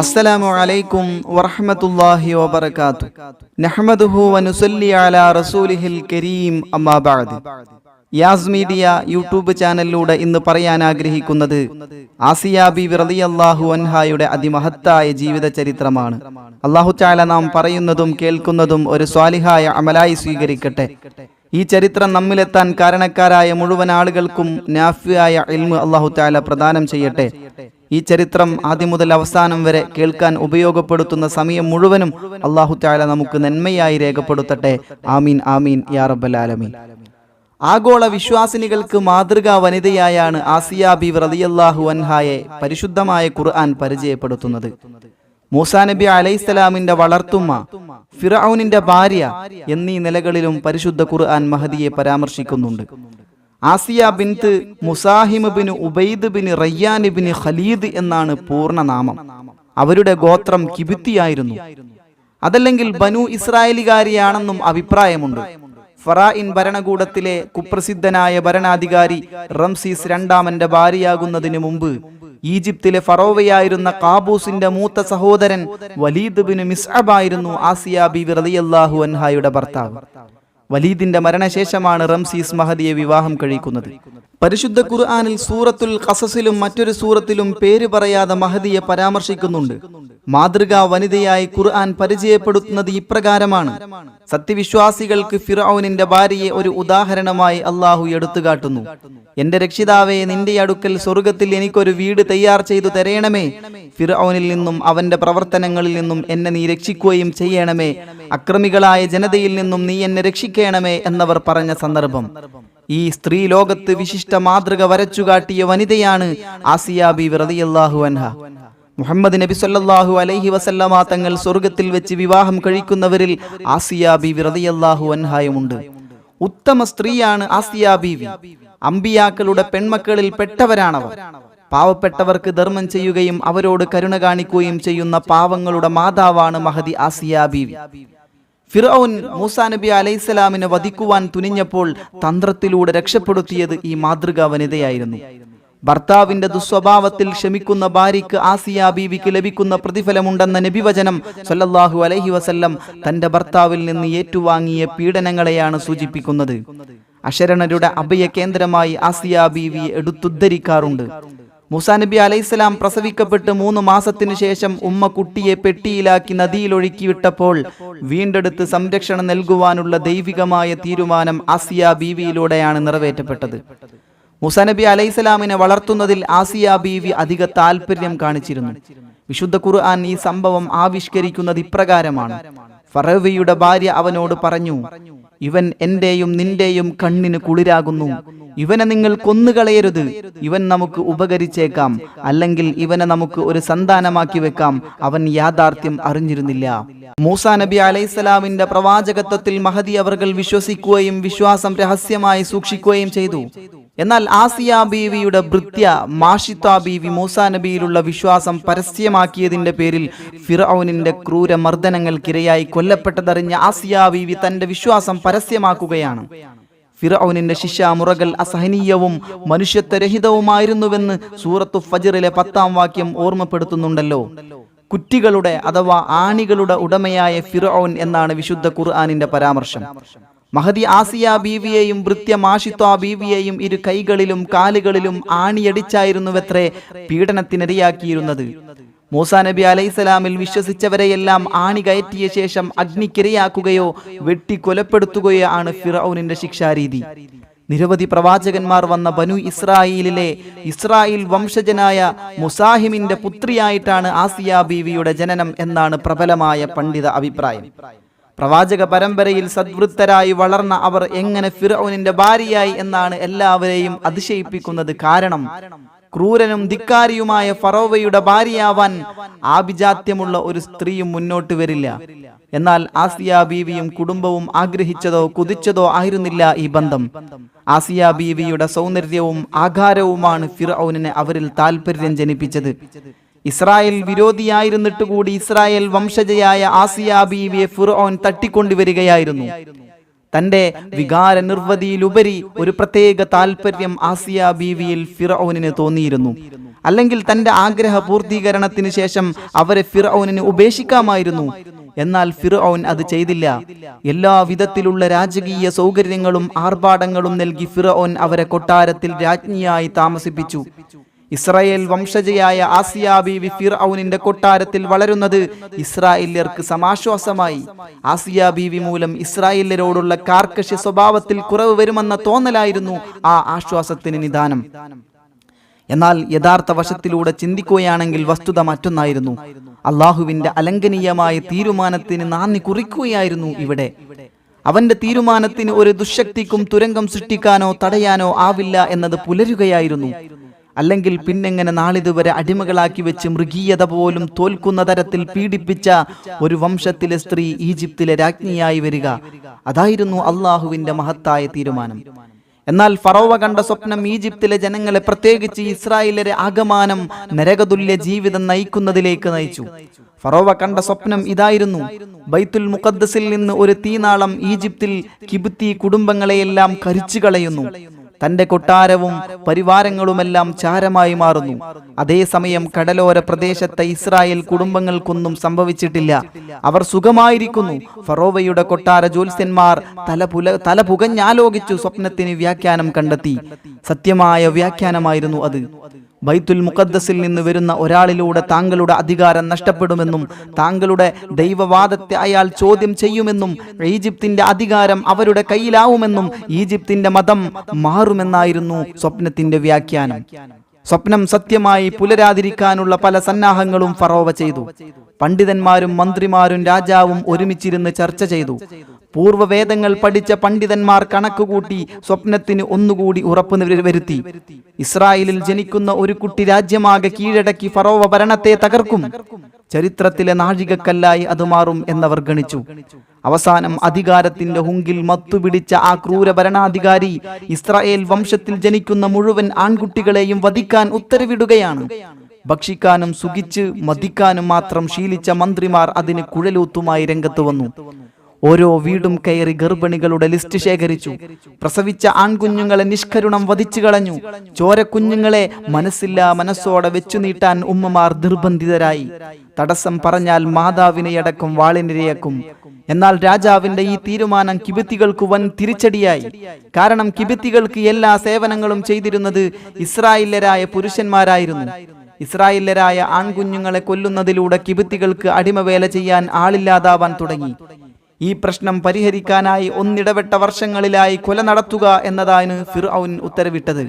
അസ്സലാമു അലൈക്കും വറഹ്മത്തുള്ളാഹി വബറകാതു നഹ്മദുഹു അലാ റസൂലിഹിൽ കരീം യാസ് മീഡിയ യൂട്യൂബ് ചാനലിലൂടെ ഇന്ന് പറയാൻ ആഗ്രഹിക്കുന്നത് ആസിയ ബി റളിയല്ലാഹു അൻഹായുടെ അതിമഹത്തായ ജീവിത ചരിത്രമാണ്. അല്ലാഹു തആല നാം പറയുന്നതും കേൾക്കുന്നതും ഒരു സ്വാലിഹായ അമലായി സ്വീകരിക്കട്ടെ. ഈ ചരിത്രം നമ്മിലെത്താൻ കാരണക്കാരായ മുഴുവൻ ആളുകൾക്കും നാഫിയായ ഇൽമു അള്ളാഹു താല പ്രദാനം ചെയ്യട്ടെ. ഈ ചരിത്രം ആദ്യം മുതൽ അവസാനം വരെ കേൾക്കാൻ ഉപയോഗപ്പെടുത്തുന്ന സമയം മുഴുവനും അള്ളാഹു താല നമുക്ക് നന്മയായി രേഖപ്പെടുത്തട്ടെ. ആമീൻ ആമീൻ യാ റബ്ബൽ ആലമീൻ. ആഗോള വിശ്വാസിനികൾക്ക് മാതൃകാ വനിതയായാണ് ആസിയ ബി അൻഹായെ പരിശുദ്ധമായ ഖുർആൻ പരിചയപ്പെടുത്തുന്നത്. മൂസാ നബി അലൈഹിസ്സലാമിന്റെ വളർത്തുമ്മ ഫിറൌനിന്റെ ഭാര്യ എന്നീ നിലകളിലും പരിശുദ്ധ ഖുർആൻ മഹദിയെ പരാമർശിക്കുന്നുണ്ട്. Asiya bint Muzahim bin Ubaid bin Rayyan bin Khalid എന്നാണ് പൂർണനാമം അവരുടെ ഗോത്രം കിബിത്തിയായിരുന്നു. അതല്ലെങ്കിൽ ബനു ഇസ്രായേലികാരിയാണെന്നും അഭിപ്രായമുണ്ട്. ഫറായിൻ ഭരണകൂടത്തിലെ കുപ്രസിദ്ധനായ ഭരണാധികാരി റംസീസ് രണ്ടാമന്റെ ഭാര്യയാകുന്നതിന് മുമ്പ് ഈജിപ്തിലെ ഫറോവയായിരുന്ന കാബൂസിന്റെ മൂത്ത സഹോദരൻ വലീദ് ബിൻ മിസ്അബായിരുന്നു ആസിയ ബി റളിയല്ലാഹു അൻഹായുടെ ഭർത്താവ്. വലീദിന്റെ മരണശേഷമാണ് റംസീസ് മഹദിയെ വിവാഹം കഴിക്കുന്നത്. പരിശുദ്ധ ഖുർആാനിൽ സൂറത്തുൽ ഖസസിലും മറ്റൊരു സൂറത്തിലും പേര് പറയാതെ മഹദിയെ പരാമർശിക്കുന്നുണ്ട്. മാതൃകാ വനിതയായി ഖുർആൻ പരിചയപ്പെടുത്തുന്നത് ഇപ്രകാരമാണ്. സത്യവിശ്വാസികൾക്ക് ഫിറൌനിന്റെ ഭാര്യയെ ഒരു ഉദാഹരണമായി അള്ളാഹു എടുത്തുകാട്ടുന്നു. എന്റെ രക്ഷിതാവെ നിന്റെ അടുക്കൽ സ്വർഗത്തിൽ എനിക്കൊരു വീട് തയ്യാർ ചെയ്തു തരയണമേ ഫിറൌനിൽ നിന്നും അവന്റെ പ്രവർത്തനങ്ങളിൽ നിന്നും എന്നെ നീ രക്ഷിക്കുകയും ചെയ്യണമേ. അക്രമികളായ ജനതയിൽ നിന്നും നീ എന്നെ രക്ഷിക്കണമേ എന്നവർ പറഞ്ഞ സന്ദർഭം. ഈ സ്ത്രീ ലോകത്ത് വിശിഷ്ട മാതൃക വരച്ചു കാട്ടിയ വനിതയാണ് ആസിയ ബി റളിയല്ലാഹു അൻഹ. മുഹമ്മദ് നബി സല്ലല്ലാഹു അലൈഹി വസല്ലമ തങ്ങൾ സ്വർഗത്തിൽ വെച്ച് വിവാഹം കഴിക്കുന്നവരിൽ ആസിയ ബി റളിയല്ലാഹു അൻഹായുമുണ്ട്. ഉത്തമ സ്ത്രീയാണ് ആസിയ ബീവി. അമ്പിയാക്കളുടെ പെൺമക്കളിൽ പെട്ടവരാണവർ. പാവപ്പെട്ടവർക്ക് ധർമ്മം ചെയ്യുകയും അവരോട് കരുണ കാണിക്കുകയും ചെയ്യുന്ന പാവങ്ങളുടെ മാതാവാണ് മഹദി ആസിയ ബീവി. ഫിറൌൻ മൂസാ നബി അലൈഹിസ്സലാമിനെ വധിക്കുവാൻ തുനിഞ്ഞപ്പോൾ തന്ത്രത്തിലൂടെ രക്ഷപ്പെടുത്തിയത് ഈ മാതൃകാ വനിതയായിരുന്നു ഭർത്താവിന്റെ ദുസ്വഭാവത്തിൽ ക്ഷമിക്കുന്ന ഭാര്യയ്ക്ക് ആസിയ ബീവിക്ക് ലഭിക്കുന്ന പ്രതിഫലമുണ്ടെന്ന നബിവചനം സല്ലല്ലാഹു അലൈഹി വസല്ലം തന്റെ ഭർത്താവിൽ നിന്ന് ഏറ്റുവാങ്ങിയ പീഡനങ്ങളെയാണ് സൂചിപ്പിക്കുന്നത്. അശരണരുടെ അഭയ കേന്ദ്രമായി ആസിയ ബീവി എടുത്തുദ്ധരിക്കാറുണ്ട്. മൂസാ നബി അലൈഹിസ്സലാം പ്രസവിക്കപ്പെട്ട് മൂന്ന് മാസത്തിനു ശേഷം ഉമ്മ കുട്ടിയെ പെട്ടിയിലാക്കി നദിയിലൊഴുക്കി വിട്ടപ്പോൾ വീണ്ടെടുത്ത് സംരക്ഷണം നൽകുവാനുള്ള ദൈവികമായ തീരുമാനം ആസിയ ബീവിയിലൂടെയാണ് നിറവേറ്റപ്പെട്ടത്. മുസാനബി നബി അലൈഹിസ്സലാമിനെ വളർത്തുന്നതിൽ ആസിയ ബീവി അധിക താല്പര്യം കാണിച്ചിരുന്നു. വിശുദ്ധ ഖുർആൻ ഈ സംഭവം ആവിഷ്കരിക്കുന്നത് ഇപ്രകാരമാണ്. ഫറവയുടെ ഭാര്യ അവനോട് പറഞ്ഞു ഇവൻ എന്റെയും നിന്റെയും കണ്ണിന് കുളിരാകുന്നു. ഇവനെ നിങ്ങൾ കൊന്നുകളയരുത്. ഇവൻ നമുക്ക് ഉപകരിച്ചേക്കാം. അല്ലെങ്കിൽ ഇവനെ നമുക്ക് ഒരു സന്താനമാക്കി വെക്കാം. അവൻ യാഥാർത്ഥ്യം അറിഞ്ഞിരുന്നില്ല. മൂസ നബി അലൈഹിസ്സലാമിന്റെ പ്രവാചകത്വത്തിൽ മഹദി അവർകൾ വിശ്വസിക്കുകയും വിശ്വാസം രഹസ്യമായി സൂക്ഷിക്കുകയും ചെയ്തു. എന്നാൽ ആസിയ ബീവിയുടെ ഭൃത്യ മാഷിത്ത ബീവി മൂസാ നബിയിലുള്ള വിശ്വാസം പരസ്യമാക്കിയതിന്റെ പേരിൽ ഫിറൌനിന്റെ ക്രൂര മർദ്ദനങ്ങൾക്കിരയായി കൊല്ലപ്പെട്ടതറിഞ്ഞ ആസിയ ബീവി തന്റെ വിശ്വാസം പരസ്യമാക്കുകയാണ്. ഫിറൌനിന്റെ ശിഷ്യാമുറകൾ അസഹനീയവും മനുഷ്യത്വരഹിതവുമായിരുന്നുവെന്ന് സൂറത്തു ഫജിറിലെ പത്താം വാക്യം ഓർമ്മപ്പെടുത്തുന്നുണ്ടല്ലോ. കുറ്റികളുടെ അഥവാ ആണികളുടെ ഉടമയായ ഫിറൌൻ എന്നാണ് വിശുദ്ധ ഖുർആാനിന്റെ പരാമർശം. മഹദി ആസിയ ബീവിയെയും ഭൃത്യ മാഷിത്വ ബീവിയെയും ഇരു കൈകളിലും കാലുകളിലും ആണിയടിച്ചായിരുന്നുവത്രേ പീഡനത്തിനിരയാക്കിയിരുന്നത്. മൂസാ നബി അലൈഹിസ്സലാമിൽ വിശ്വസിച്ചവരെയെല്ലാം ആണി കയറ്റിയ ശേഷം അഗ്നിക്കിരയാക്കുകയോ വെട്ടിക്കൊലപ്പെടുത്തുകയോ ആണ് ഫിറൌനിന്റെ ശിക്ഷാരീതി. നിരവധി പ്രവാചകന്മാർ വന്ന ബനു ഇസ്രായേലിലെ ഇസ്രായേൽ വംശജനായ മുസാഹിമിന്റെ പുത്രിയായിട്ടാണ് ആസിയ ബീവിയുടെ ജനനം എന്നാണ് പ്രബലമായ പണ്ഡിത അഭിപ്രായം. പ്രവാചക പരമ്പരയിൽ സദ്വൃത്തരായി വളർന്ന അവർ എങ്ങനെ ഫിറൌനിന്റെ ഭാര്യയായി എന്നാണ് എല്ലാവരെയും അതിശയിപ്പിക്കുന്നത് കാരണം ക്രൂരനും ധിക്കാരിയുമായ ഫറോവയുടെ ഭാര്യയാവാൻ ആഭിജാത്യമുള്ള ഒരു സ്ത്രീയും മുന്നോട്ട് വരില്ല. എന്നാൽ ആസിയ ബീവിയും കുടുംബവും ആഗ്രഹിച്ചതോ കുതിച്ചതോ ആയിരുന്നില്ല ഈ ബന്ധം. ആസിയ ബീവിയുടെ സൗന്ദര്യവും ആകാരവുമാണ് ഫിറൌനെ അവരിൽ താല്പര്യം ജനിപ്പിച്ചത്. ഇസ്രായേൽ വിരോധിയായിരുന്നിട്ടുകൂടി ഇസ്രായേൽ വംശജയായ ആസിയ ബീവിയെ ഫിറോൻ തട്ടിക്കൊണ്ടുവരികയായിരുന്നു. തന്റെ വികാര നിർവതിയിലുപരി ഒരു പ്രത്യേക താല്പര്യം ആസിയ ബീവിയിൽ ഫിറൌനിന് തോന്നിയിരുന്നു. അല്ലെങ്കിൽ തന്റെ ആഗ്രഹ പൂർത്തീകരണത്തിന് ശേഷം അവരെ ഫിറൌനിന് ഉപേക്ഷിക്കാമായിരുന്നു. എന്നാൽ ഫിറോൻ അത് ചെയ്തില്ല. എല്ലാ വിധത്തിലുള്ള രാജകീയ സൗകര്യങ്ങളും ആർഭാടങ്ങളും നൽകി ഫിറോൻ അവരെ കൊട്ടാരത്തിൽ രാജ്ഞിയായി താമസിപ്പിച്ചു. ഇസ്രായേൽ വംശജയായ ആസിയ ബീവി ഫിർഔനിന്റെ കൊട്ടാരത്തിൽ വളരുന്നത് ഇസ്രായേല്യർക്ക് സമാശ്വാസമായി. ആസിയ ബീവി മൂലം ഇസ്രായേല്യരോടുള്ള കാർക്കശ്യ സ്വഭാവത്തിൽ കുറവ് വരുമെന്ന തോന്നലായിരുന്നു ആ ആശ്വാസത്തിന് നിദാനം. എന്നാൽ യഥാർത്ഥ വശത്തിലൂടെ ചിന്തിക്കുകയാണെങ്കിൽ വസ്തുത മറ്റൊന്നായിരുന്നു. അള്ളാഹുവിന്റെ അലംഘനീയമായ തീരുമാനത്തിന് നാന്ദി കുറിക്കുകയായിരുന്നു ഇവിടെ. അവന്റെ തീരുമാനത്തിന് ഒരു ദുശക്തിക്കും തുരങ്കം സൃഷ്ടിക്കാനോ തടയാനോ ആവില്ല എന്നത് പുലരുകയായിരുന്നു. അല്ലെങ്കിൽ പിന്നെങ്ങനെ നാളിതുവരെ അടിമകളാക്കി വെച്ച് മൃഗീയത പോലും തോൽക്കുന്ന തരത്തിൽ പീഡിപ്പിച്ച ഒരു വംശത്തിലെ സ്ത്രീ ഈജിപ്തിലെ രാജ്ഞിയായി വരിക. അതായിരുന്നു അള്ളാഹുവിന്റെ മഹത്തായ തീരുമാനം. എന്നാൽ ഫറോവ കണ്ട സ്വപ്നം ഈജിപ്തിലെ ജനങ്ങളെ പ്രത്യേകിച്ച് ഇസ്രായേലരെ ആകമാനം നരകതുല്യ ജീവിതം നയിക്കുന്നതിലേക്ക് നയിച്ചു. ഫറോവ കണ്ട സ്വപ്നം ഇതായിരുന്നു. ബൈത്തുൽ മുഖദ്ദസിൽ നിന്ന് ഒരു തീനാളം ഈജിപ്തിൽ കിബുത്തി കുടുംബങ്ങളെയെല്ലാം കരിച്ചു കളയുന്നു. തന്റെ കൊട്ടാരവും പരിവാരങ്ങളുമെല്ലാം ചാരമായി മാറുന്നു. അതേസമയം കടലോര പ്രദേശത്തെ ഇസ്രായേൽ കുടുംബങ്ങൾക്കൊന്നും സംഭവിച്ചിട്ടില്ല. അവർ സുഖമായിരിക്കുന്നു. ഫറോവയുടെ കൊട്ടാര ജ്യോത്സ്യന്മാർ തല പുല തല പുകഞ്ഞാലോകിച്ചു സ്വപ്നത്തിന് വ്യാഖ്യാനം കണ്ടെത്തി. സത്യമായ വ്യാഖ്യാനമായിരുന്നു അത്. ബൈത്തുൽ മുഖദ്ദസിൽ നിന്ന് വരുന്ന ഒരാളിലൂടെ താങ്കളുടെ അധികാരം നഷ്ടപ്പെടുമെന്നും താങ്കളുടെ ദൈവവാദത്തെ അയാൾ ചോദ്യം ചെയ്യുമെന്നും ഈജിപ്തിന്റെ അധികാരം അവരുടെ കയ്യിലാവുമെന്നും ഈജിപ്തിന്റെ മതം മാറുമെന്നായിരുന്നു സ്വപ്നത്തിന്റെ വ്യാഖ്യാനം. സ്വപ്നം സത്യമായി പുലരാതിരിക്കാനുള്ള പല സന്നാഹങ്ങളും ഫറോവ ചെയ്തു. പണ്ഡിതന്മാരും മന്ത്രിമാരും രാജാവും ഒരുമിച്ചിരുന്ന് ചർച്ച ചെയ്തു. പൂർവവേദങ്ങൾ പഠിച്ച പണ്ഡിതന്മാർ കണക്കുകൂട്ടി സ്വപ്നത്തിന് ഒന്നുകൂടി ഉറപ്പ് വരുത്തി. ഇസ്രായേലിൽ ജനിക്കുന്ന ഒരു കുട്ടി രാജ്യമാകെ കീഴടക്കി ഫറോവ ഭരണത്തെ തകർക്കും. ചരിത്രത്തിലെ നാഴികക്കല്ലായി അത് മാറും എന്നവർ ഗണിച്ചു. അവസാനം അധികാരത്തിന്റെ ഹുങ്കിൽ മത്തുപിടിച്ച ആ ക്രൂര ഭരണാധികാരി ഇസ്രായേൽ വംശത്തിൽ ജനിക്കുന്ന മുഴുവൻ ആൺകുട്ടികളെയും വധിക്കാൻ ഉത്തരവിടുകയാണ്. ഭക്ഷിക്കാനും സുഖിച്ച് മതിക്കാനും മാത്രം ശീലിച്ച മന്ത്രിമാർ അതിന് കുഴലൂത്തുമായി രംഗത്ത് വന്നു. ഓരോ വീടും കയറി ഗർഭിണികളുടെ ലിസ്റ്റ് ശേഖരിച്ചു. പ്രസവിച്ച ആൺകുഞ്ഞുങ്ങളെ നിഷ്കരുണം വധിച്ചു കളഞ്ഞു. ചോരക്കുഞ്ഞുങ്ങളെ മനസ്സില്ല മനസ്സോടെ വെച്ചു നീട്ടാൻ ഉമ്മമാർ നിർബന്ധിതരായി. തടസ്സം പറഞ്ഞാൽ മാതാവിനെയടക്കം വാളിനിരയാക്കും. എന്നാൽ രാജാവിന്റെ ഈ തീരുമാനം കിബിത്തികൾക്ക് വൻ തിരിച്ചടിയായി. കാരണം കിബിത്തികൾക്ക് എല്ലാ സേവനങ്ങളും ചെയ്തിരുന്നത് ഇസ്രായേലരായ പുരുഷന്മാരായിരുന്നു. ഇസ്രായേലരായ ആൺകുഞ്ഞുങ്ങളെ കൊല്ലുന്നതിലൂടെ കിബിത്തികൾക്ക് അടിമവേല ചെയ്യാൻ ആളില്ലാതാവാൻ തുടങ്ങി. ഈ പ്രശ്നം പരിഹരിക്കാനായി ഒന്നിടവിട്ട വർഷങ്ങളിലായി കൊല നടത്തുക എന്നതാണ് ഫിർഔൻ ഉത്തരവിട്ടത്.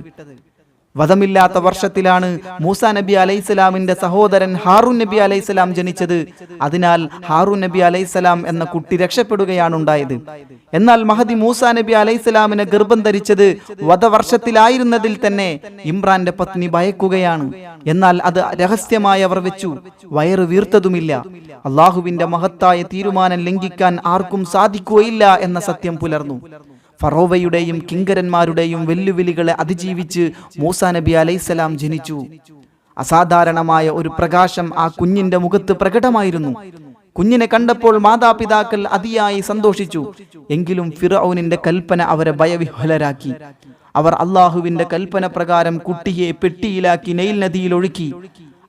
വധമില്ലാത്ത വർഷത്തിലാണ് മൂസ നബി അലൈഹിസ്സലാമിന്റെ സഹോദരൻ ഹാറൂൻ നബി അലൈഹിസ്സലാം ജനിച്ചത്. അതിനാൽ ഹാറൂൻ നബി അലൈഹിസ്സലാം എന്ന കുട്ടി രക്ഷപ്പെടുകയാണ് ഉണ്ടായത്. എന്നാൽ മഹദി മൂസ നബി അലൈഹിസ്സലാമിനെ ഗർഭം ധരിച്ചത് വധവർഷത്തിലായിരുന്നതിൽ തന്നെ ഇമ്രാന്റെ പത്നി ഭയക്കുകയാണ്. എന്നാൽ അത് രഹസ്യമായി അവർ വെച്ചു. വയറ് വീർത്തതുമില്ല. അള്ളാഹുവിന്റെ മഹത്തായ തീരുമാനം ലംഘിക്കാൻ ആർക്കും സാധിക്കുകയില്ല എന്ന സത്യം പുലർന്നു. ഫറോവയുടെയും കിങ്കരന്മാരുടെയും വെല്ലുവിളികളെ അതിജീവിച്ച് മൂസാ നബി അലൈസലാം ജനിച്ചു. അസാധാരണമായ ഒരു പ്രകാശം ആ കുഞ്ഞിന്റെ മുഖത്ത് പ്രകടമായിരുന്നു. കുഞ്ഞിനെ കണ്ടപ്പോൾ മാതാപിതാക്കൾ അതിയായി സന്തോഷിച്ചു. എങ്കിലും ഫിറൌനിന്റെ കൽപ്പന അവരെ ഭയവിഹ്വലരാക്കി. അവർ അള്ളാഹുവിന്റെ കൽപ്പന പ്രകാരം കുട്ടിയെ പെട്ടിയിലാക്കി നെയിൽ നദിയിൽ ഒഴുക്കി.